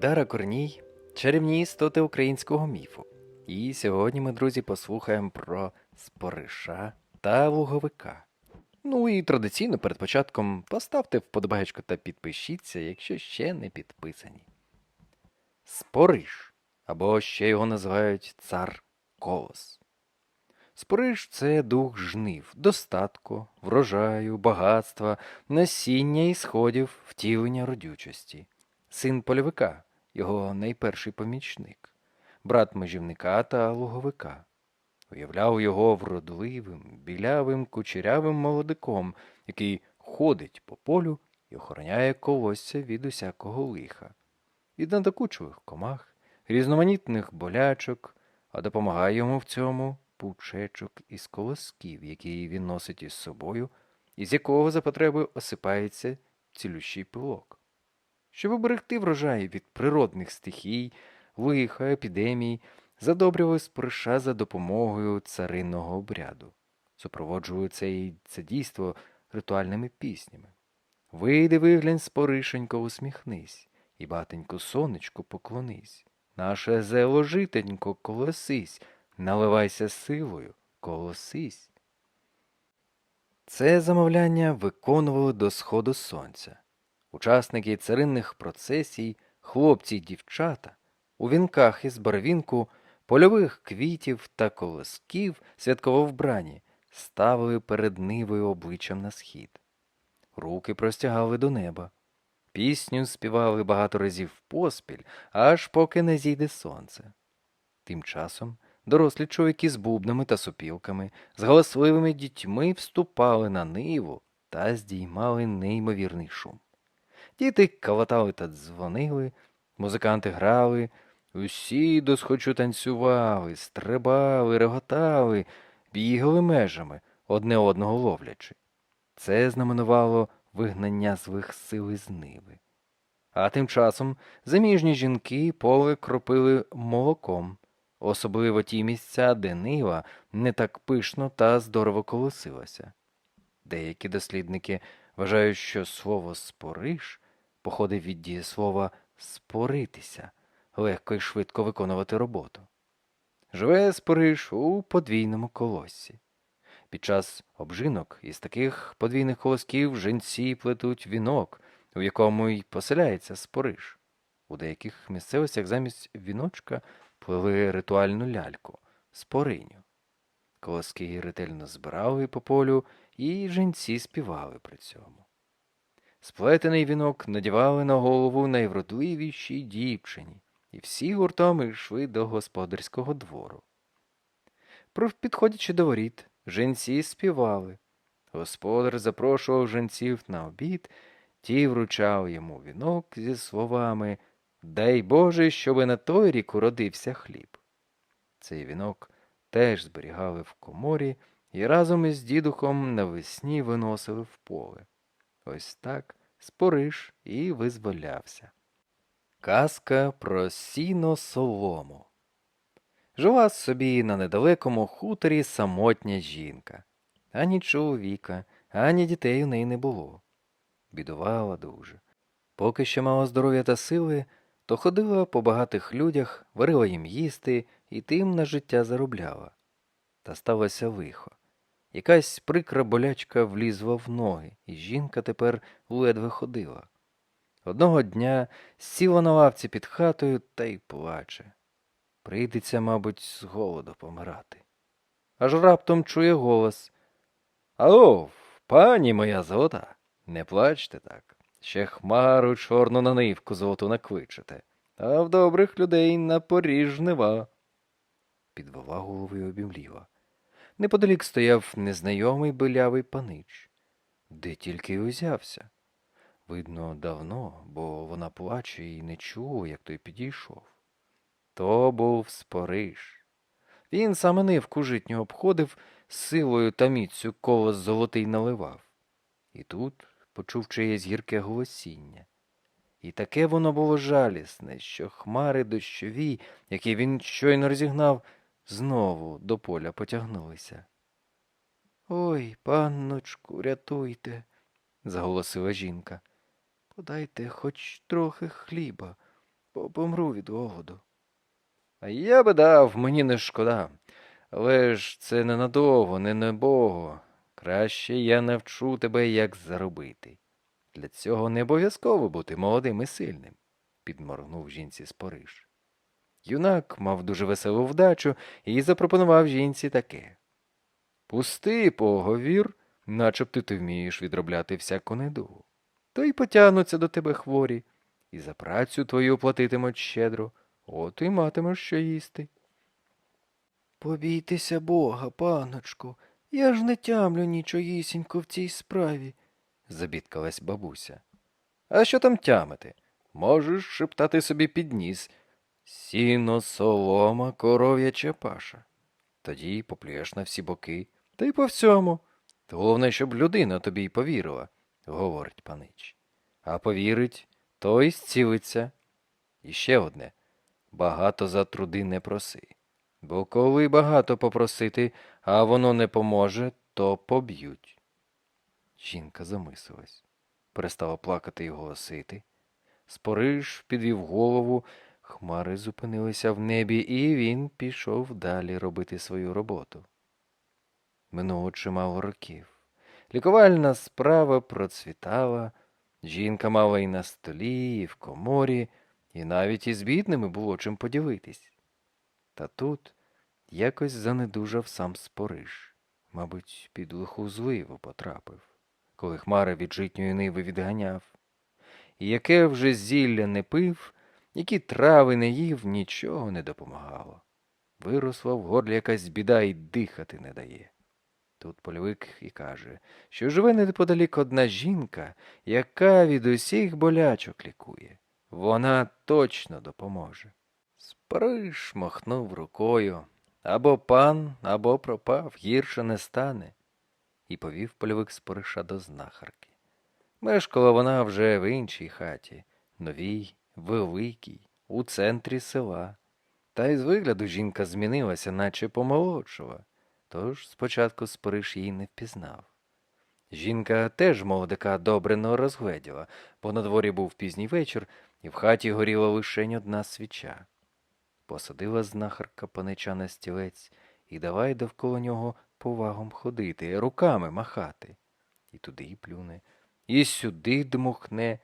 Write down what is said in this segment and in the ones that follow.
Дара Корній чарівні істоти українського міфу. І сьогодні ми, друзі, послухаємо про спориша та луговика. Ну і традиційно перед початком поставте вподобаєчку та підпишіться, якщо ще не підписані. Спориш, або ще його називають цар колос. Спориш це дух жнив, достатку, врожаю, багатства, насіння і сходів, втілення родючості. Син польовика, його найперший помічник, брат межівника та луговика. Уявляв його вродливим, білявим, кучерявим молодиком, який ходить по полю і охороняє колосся від усякого лиха, від надокучливих комах, різноманітних болячок, а допомагає йому в цьому пучечок із колосків, який він носить із собою, із якого за потреби осипається цілющий пилок. Щоб уберегти врожай від природних стихій, лиха, епідемій, задобрювали спориша за допомогою царинного обряду, супроводжували це, це дійство ритуальними піснями. Вийди, виглянь, споришенько, усміхнись, і батеньку сонечку поклонись. Наше зело житенько, колосись, наливайся силою, колосись. Це замовляння виконували до сходу сонця. Учасники царинних процесій, хлопці й дівчата, у вінках із барвінку, польових квітів та колосків святково вбрані, ставили перед нивою обличчям на схід. Руки простягали до неба. Пісню співали багато разів поспіль, аж поки не зійде сонце. Тим часом дорослі чоловіки з бубнами та сопілками, з галасливими дітьми вступали на ниву та здіймали неймовірний шум. Діти калатали та дзвонили, музиканти грали, усі досхочу танцювали, стрибали, реготали, бігали межами, одне одного ловлячи. Це знаменувало вигнання злих сил із ниви. А тим часом заміжні жінки поле кропили молоком, особливо ті місця, де нива не так пишно та здорово колосилася. Деякі дослідники вважають, що слово спориш походить від дієслова споритися, легко і швидко виконувати роботу. Живе спориш у подвійному колоссі. Під час обжинок із таких подвійних колосків женці плетуть вінок, у якому й поселяється спориш. У деяких місцевостях замість віночка плели ритуальну ляльку спориню. Колоски ретельно збирали по полю, і женці співали при цьому. Сплетений вінок надівали на голову найвродливішій дівчині, і всі гуртом йшли до господарського двору. Підходячи до воріт, женці співали. Господар запрошував женців на обід, ті вручали йому вінок зі словами Дай Боже, щоби на той рік уродився хліб. Цей вінок теж зберігали в коморі і разом із дідухом навесні виносили в поле. Ось так спориш і визволявся. Казка про сіно солому. Жила собі на недалекому хуторі самотня жінка. Ані чоловіка, ані дітей у неї не було. Бідувала дуже. Поки що мала здоров'я та сили, то ходила по багатих людях, варила їм їсти і тим на життя заробляла. Та сталося лихо. Якась прикра болячка влізла в ноги, і жінка тепер ледве ходила. Одного дня сіла на лавці під хатою та й плаче. Прийдеться, мабуть, з голоду помирати. Аж раптом чує голос Алло, пані моя золота, не плачте так. Ще хмару чорну на нивку золоту накличете, а в добрих людей на поріж жнива. Підвела голову і обімліла. Неподалік стояв незнайомий билявий панич. Де тільки й узявся. Видно, давно, бо вона плаче і не чула, як той підійшов. То був Спориш. Він саме нивку житнього обходив, силою та міцю колос золотий наливав. І тут почув чиєсь гірке голосіння. І таке воно було жалісне, що хмари дощові, які він щойно розігнав, знову до поля потягнулися. Ой, панночку, рятуйте, заголосила жінка. Подайте хоч трохи хліба. бо помру від голоду. А я би дав, мені не шкода. Але ж це ненадовго, не на Богу. Краще я навчу тебе, як заробити. Для цього не обов'язково бути молодим і сильним, підморгнув жінці Спориш. Юнак мав дуже веселу вдачу і запропонував жінці таке. Пусти поговір, начебто ти вмієш відробляти всяку недугу. То й потягнуться до тебе хворі, і за працю твою платитимуть щедро, от і матимеш що їсти. Побійтеся Бога, паночку, я ж не тямлю нічоїсінько в цій справі, забідкалась бабуся. А що там тямити? Можеш шептати собі під ніс. Сіно, солома, коров'яча паша. Тоді поплюєш на всі боки, та й по всьому. Головне, щоб людина тобі й повірила, говорить панич. А повірить, то й зцілиться. І ще одне багато за труди не проси. Бо коли багато попросити, а воно не поможе, то поб'ють. Жінка замислилась, перестала плакати і голосити. Спориш підвів голову, хмари зупинилися в небі, і він пішов далі робити свою роботу. Минуло чимало років. Лікувальна справа процвітала, жінка мала і на столі, і в коморі, і навіть із бідними було чим поділитись. Та тут якось занедужав сам Спориш, мабуть, під лиху зливу потрапив, коли хмари від житньої ниви відганяв. І яке вже зілля не пив, які трави не їв, нічого не допомагало. Виросла в горлі якась біда і дихати не дає. Тут польовик і каже, що живе неподалік одна жінка, яка від усіх болячок лікує. Вона точно допоможе. Спариш махнув рукою. Або пан, або пропав, гірше не стане. І повів польовик Спориша до знахарки. Мешкала вона вже в іншій хаті, новій, великій, у центрі села. Та й з вигляду жінка змінилася, наче помолодшала, тож спочатку Спориш її не впізнав. Жінка теж молодика добре не розгледіла, бо на дворі був пізній вечір, і в хаті горіла лише одна свіча. Посадила знахарка панича на стілець і давай довкола нього повагом ходити, руками махати. І туди плюне, і сюди дмухне,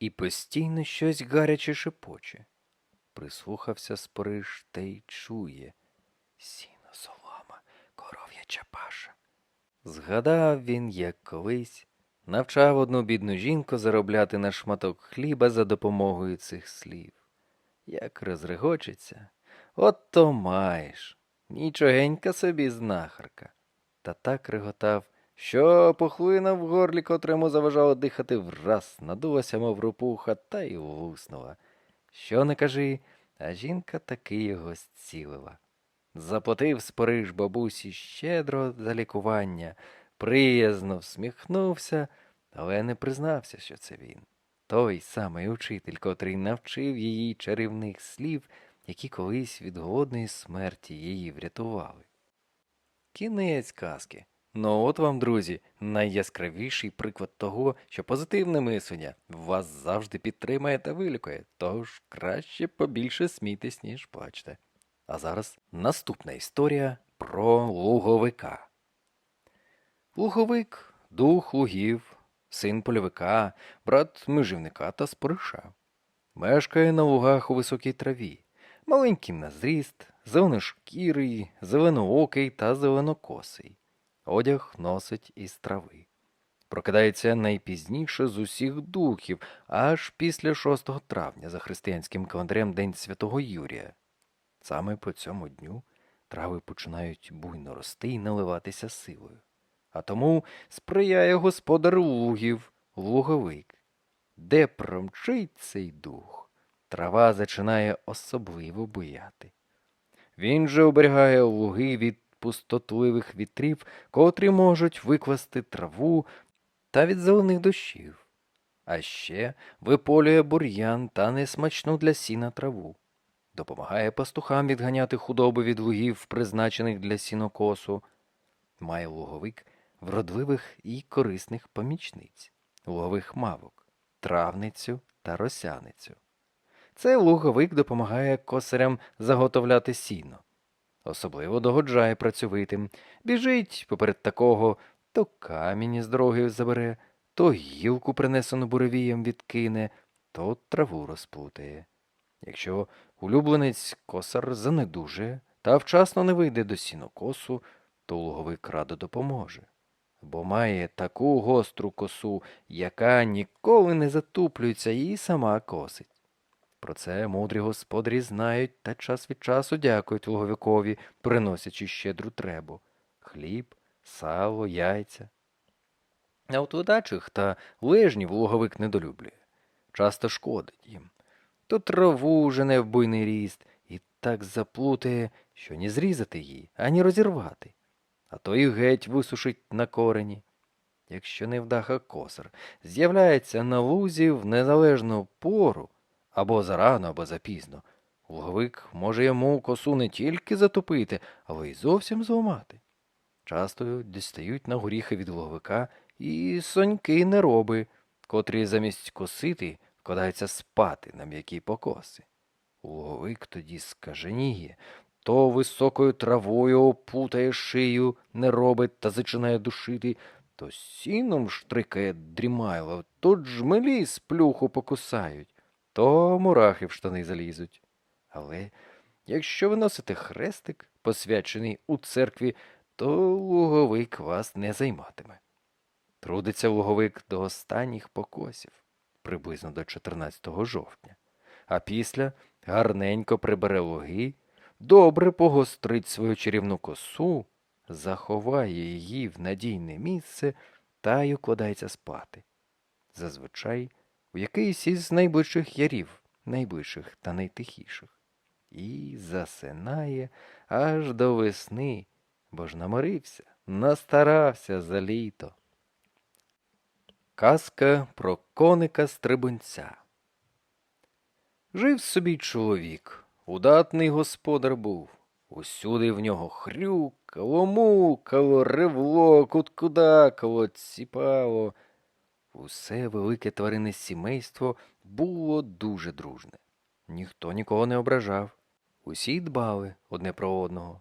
і постійно щось гаряче шепоче. Прислухався Спориш та й чує сіно солома, коров'яча паша. Згадав він, як колись навчав одну бідну жінку заробляти на шматок хліба за допомогою цих слів. Як розрегочеться, от то маєш. Нічогенька собі знахарка. Та так реготав, що похлина в горлі, котрому заважало дихати, враз надулася, мов рупуха, та й луснула. Що не кажи, а жінка таки його зцілила. Заплатив спориш бабусі щедро за лікування, приязно всміхнувся, але не признався, що це він. Той самий учитель, котрий навчив її чарівних слів, які колись від голодної смерті її врятували. Кінець казки. Ну от вам, друзі, найяскравіший приклад того, що позитивне мислення вас завжди підтримає та вилікує, тож краще побільше смійтесь, ніж плачте. А зараз наступна історія про луговика. Луговик дух лугів, син польовика, брат межівника та спориша. Мешкає на лугах у високій траві, маленький на зріст, зеленошкірий, зеленоокий та зеленокосий. Одяг носить із трави. Прокидається найпізніше з усіх духів, аж після 6 травня за християнським календарем День Святого Юрія. Саме по цьому дню трави починають буйно рости і наливатися силою. А тому сприяє господар лугів, луговик. Де промчить цей дух, трава зачинає особливо бояти. Він же оберігає луги від пустотливих вітрів, котрі можуть викласти траву та від зелених дощів. А ще виполює бур'ян та несмачну для сіна траву. Допомагає пастухам відганяти худобу від лугів, призначених для сінокосу. Має луговик вродливих і корисних помічниць, лугових мавок, травницю та росяницю. Це луговик допомагає косарям заготовляти сіно. Особливо догоджає працьовитим. Біжить поперед такого, то камінь із дороги забере, то гілку, принесену буревієм, відкине, то траву розплутає. Якщо улюбленець косар занедужує та вчасно не вийде до сінокосу, то луговик радо допоможе, бо має таку гостру косу, яка ніколи не затуплюється і сама косить. Про це мудрі господарі знають та час від часу дякують луговикові, приносячи щедру требу хліб, сало, яйця. А от ледачих та лежнів луговик недолюблює, часто шкодить їм. То траву жене в буйний ріст і так заплутає, що ні зрізати її, ані розірвати, а то і геть висушить на корені. Якщо невдаха косар з'являється на лузі в незалежну пору, або зарано, або запізно, луговик може йому косу не тільки затопити, але й зовсім зламати. Часто дістають на горіхи від луговика і соньки нероби, котрі замість косити вкладаються спати на м'які покоси. Луговик тоді скаженіє, то високою травою опутає шию, не робить та зачинає душити, то сіном штрикає дрімайло, то джмелі з плюху покусають, то мурахи в штани залізуть. Але якщо ви носите хрестик, посвячений у церкві, то луговик вас не займатиме. Трудиться луговик до останніх покосів, приблизно до 14 жовтня, а після гарненько прибере луги, добре погострить свою чарівну косу, заховає її в надійне місце та й укладається спати. Зазвичай у якийсь із найближчих ярів, найближчих та найтихіших, і засинає аж до весни, бо ж наморився, настарався за літо. Казка про коника стрибунця. Жив собі чоловік, удатний господар був. Усюди в нього хрюкало, мукало, ревло, куткудакало, ціпало. Усе велике тваринне сімейство було дуже дружне. Ніхто нікого не ображав. Усі дбали одне про одного.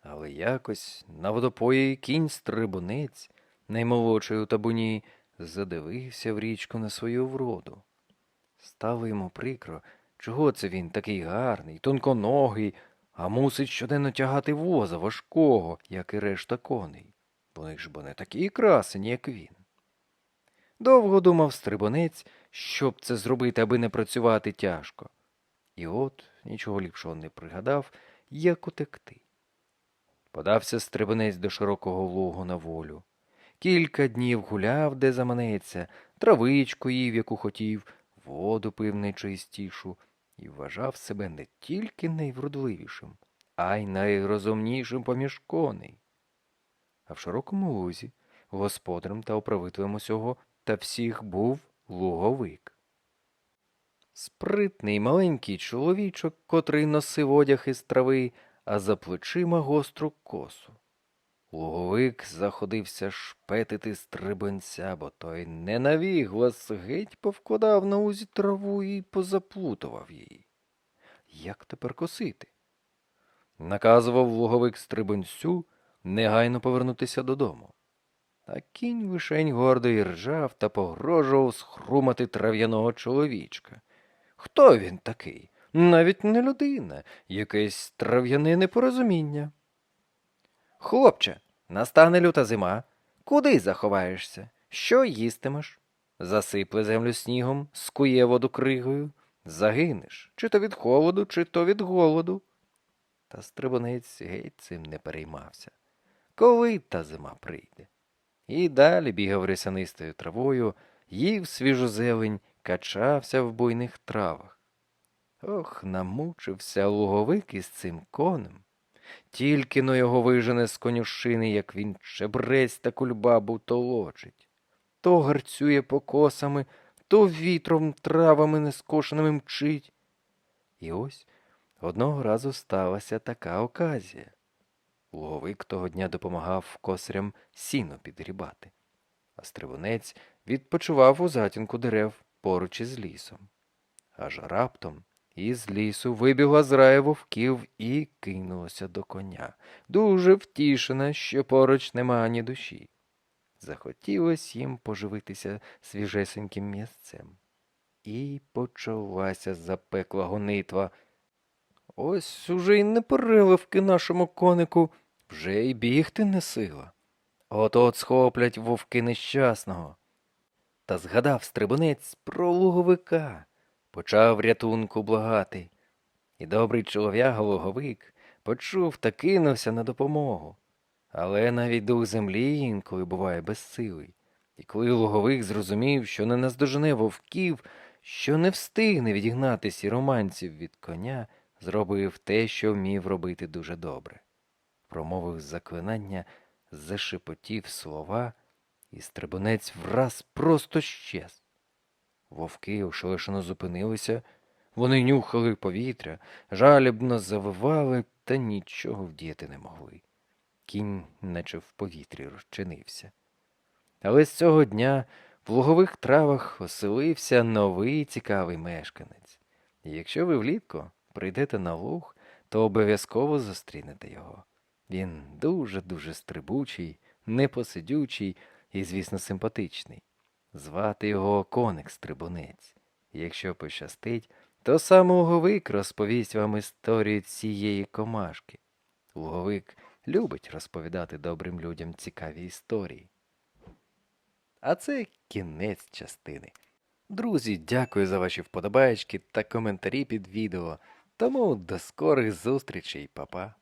Але якось на водопої кінь стрибунець, наймолодший у табуні, задивився в річку на свою вроду. Стало йому прикро, чого це він такий гарний, тонконогий, а мусить щоденно тягати воза важкого, як і решта коней. Вони ж бо не такі красені, як він. Довго думав стрибунець, щоб це зробити, аби не працювати тяжко. І от нічого ліпшого не пригадав, як утекти. Подався стрибунець до широкого лугу на волю. Кілька днів гуляв, де заманеться, травичку їв, яку хотів, воду пив найчистішу, і вважав себе не тільки найвродливішим, а й найрозумнішим поміж коней. А в широкому лузі господарем та управителем усього та всіх був луговик. Спритний маленький чоловічок, котрий носив одяг із трави, а за плечима гостру косу. Луговик заходився шпетити стрибанця, бо той ненавіглас геть повкладав на узі траву і позаплутував її. Як тепер косити? Наказував луговик стрибанцю негайно повернутися додому. А кінь вишень гордо і ржав та погрожував схрумати трав'яного чоловічка. Хто він такий? Навіть не людина, якесь трав'яне непорозуміння. Хлопче, настане люта зима. Куди заховаєшся? Що їстимеш? Засипле землю снігом, скує воду кригою, загинеш, чи то від холоду, чи то від голоду. Та стрибунець геть цим не переймався. Коли та зима прийде? І далі бігав рясянистою травою, їв свіжу зелень, качався в буйних травах. Ох, намучився луговик із цим конем. Тільки но його вижене з конюшини, як він чебрець та кульбабу толочить. То гарцює покосами, то вітром травами нескошеними мчить. І ось одного разу сталася така оказія. Луговик того дня допомагав косарям сіно підгрібати, а стрибунець відпочивав у затінку дерев поруч із лісом. Аж раптом Із лісу вибігла зрая вовків і кинулася до коня, дуже втішена, що поруч нема ані душі. Захотілось їм поживитися свіжесеньким м'ясцем. І почалася запекла гонитва. Ось уже й не переливки нашому конику, вже й бігти не сила. От-от схоплять вовки нещасного. Та згадав стрибунець про луговика, почав рятунку благати. І добрий чолов'яга луговик почув та кинувся на допомогу. Але навіть дух землі інколи буває безсилий. І коли луговик зрозумів, що не наздожене вовків, що не встигне відігнати сіроманців від коня, зробив те, що вмів робити дуже добре. Промовив заклинання, зашепотів слова, і стрибунець враз просто щез. Вовки ошелешено зупинилися, вони нюхали повітря, жалібно завивали та нічого вдіяти не могли. Кінь, наче в повітрі, розчинився. Але з цього дня в лугових травах оселився новий цікавий мешканець. І якщо ви влітку прийдете на луг, то обов'язково зустрінете його. Він дуже-дуже стрибучий, непосидючий і, звісно, симпатичний. Звати його коник Стрибунець. Якщо пощастить, то сам луговик розповість вам історію цієї комашки. Луговик любить розповідати добрим людям цікаві історії. А це кінець частини. Друзі, дякую за ваші вподобаєчки та коментарі під відео. Тому до скорих зустрічей, па-па.